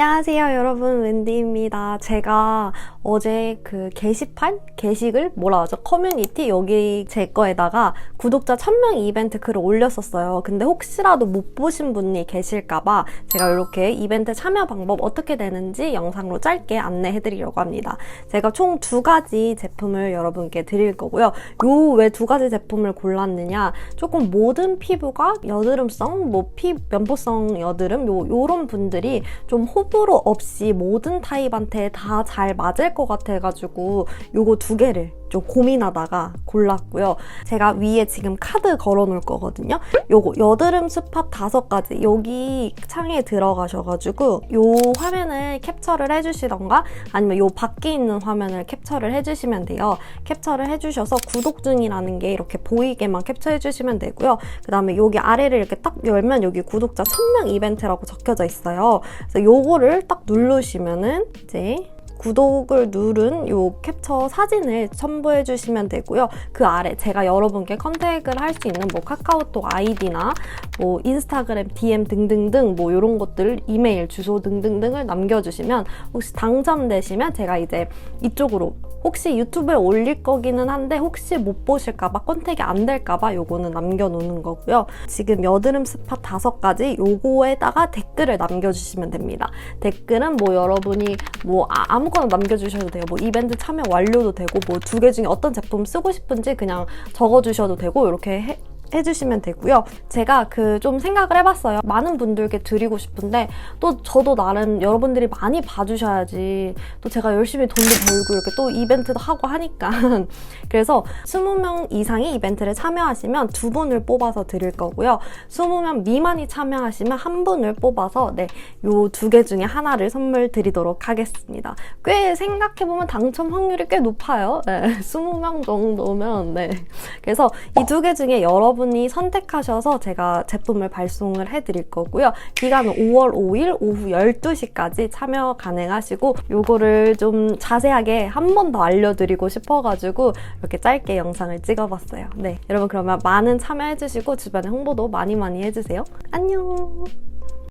안녕하세요, 여러분. 웬디입니다. 제가 어제 그 게시판? 게시글? 뭐라 하죠? 커뮤니티? 여기 제 거에다가 구독자 1000명 이벤트 글을 올렸었어요. 근데 혹시라도 못 보신 분이 계실까봐 제가 이렇게 이벤트 참여 방법 어떻게 되는지 영상으로 짧게 안내해 드리려고 합니다. 제가 총 두 가지 제품을 여러분께 드릴 거고요. 요 왜 두 가지 제품을 골랐느냐? 조금 모든 피부가 여드름성, 뭐 피, 면포성 여드름, 요, 요런 분들이 좀 호불 호 없이 모든 타입한테 다 잘 맞을 것 같아가지고 요거 두 개를 좀 고민하다가 골랐고요. 제가 위에 지금 카드 걸어 놓을 거거든요. 요거 여드름 스팟 다섯 가지 여기 창에 들어가셔가지고 요 화면을 캡처를 해주시던가 아니면 요 밖에 있는 화면을 캡처를 해주시면 돼요. 캡처를 해주셔서 구독 중이라는 게 이렇게 보이게만 캡처해 주시면 되고요. 그 다음에 여기 아래를 이렇게 딱 열면 여기 구독자 1000명 이벤트라고 적혀져 있어요. 그래서 요거를 딱 누르시면은 이제 구독을 누른 요 캡처 사진을 첨부해 주시면 되고요. 그 아래 제가 여러분께 컨택을 할 수 있는 뭐 카카오톡 아이디나 뭐 인스타그램 DM 등등등 뭐 이런 것들 이메일 주소 등등등을 남겨주시면 혹시 당첨되시면 제가 이제 이쪽으로 혹시 유튜브에 올릴 거기는 한데 혹시 못 보실까봐 컨택이 안 될까봐 요거는 남겨놓는 거고요. 지금 여드름 스팟 다섯 가지 요거에다가 댓글을 남겨주시면 됩니다. 댓글은 뭐 여러분이 뭐 아, 아무거나 남겨주셔도 돼요. 뭐 이벤트 참여 완료도 되고 뭐 두 개 중에 어떤 제품 쓰고 싶은지 그냥 적어주셔도 되고 이렇게 해, 해주시면 되고요. 제가 그 좀 생각을 해봤어요. 많은 분들께 드리고 싶은데 또 저도 나름 여러분들이 많이 봐주셔야지 또 제가 열심히 돈도 벌고 이렇게 또 이벤트도 하고 하니까 그래서 20명 이상이 이벤트를 참여하시면 두 분을 뽑아서 드릴 거고요. 20명 미만이 참여하시면 한 분을 뽑아서 네, 요 두 개 중에 하나를 선물 드리도록 하겠습니다. 꽤 생각해보면 당첨 확률이 꽤 높아요. 네, 20명 정도면 네. 그래서 이 두 개 중에 여러분이 선택하셔서 제가 제품을 발송을 해드릴 거고요. 기간은 5월 5일 오후 12시까지 참여 가능하시고 요거를 좀 자세하게 한 번 더 알려드리고 싶어가지고 이렇게 짧게 영상을 찍어봤어요. 네, 여러분 그러면 많은 참여해주시고 주변에 홍보도 많이 많이 해주세요. 안녕!